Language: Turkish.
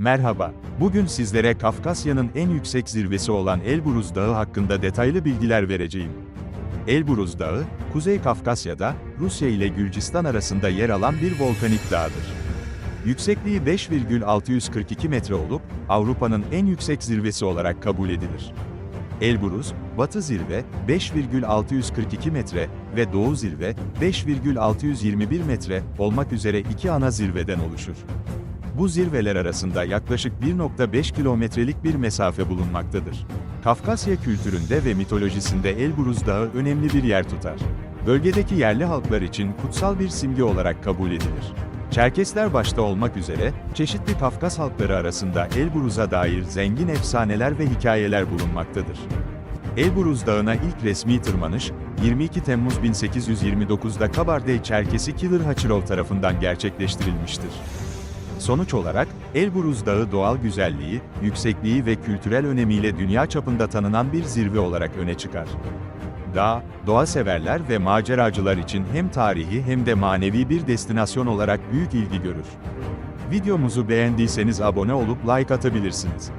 Merhaba, bugün sizlere Kafkasya'nın en yüksek zirvesi olan Elburuz Dağı hakkında detaylı bilgiler vereceğim. Elburuz Dağı, Kuzey Kafkasya'da, Rusya ile Gürcistan arasında yer alan bir volkanik dağdır. Yüksekliği 5,642 metre olup, Avrupa'nın en yüksek zirvesi olarak kabul edilir. Elburuz, Batı zirve 5,642 metre ve Doğu zirve 5,621 metre olmak üzere iki ana zirveden oluşur. Bu zirveler arasında yaklaşık 1.5 kilometrelik bir mesafe bulunmaktadır. Kafkasya kültüründe ve mitolojisinde Elburuz Dağı önemli bir yer tutar. Bölgedeki yerli halklar için kutsal bir simge olarak kabul edilir. Çerkesler başta olmak üzere, çeşitli Kafkas halkları arasında Elburuz'a dair zengin efsaneler ve hikayeler bulunmaktadır. Elburuz Dağı'na ilk resmi tırmanış, 22 Temmuz 1829'da Kabardey-Çerkesi Killer Haçırov tarafından gerçekleştirilmiştir. Sonuç olarak, Elburuz Dağı doğal güzelliği, yüksekliği ve kültürel önemiyle dünya çapında tanınan bir zirve olarak öne çıkar. Dağ, doğa severler ve maceracılar için hem tarihi hem de manevi bir destinasyon olarak büyük ilgi görür. Videomuzu beğendiyseniz abone olup like atabilirsiniz.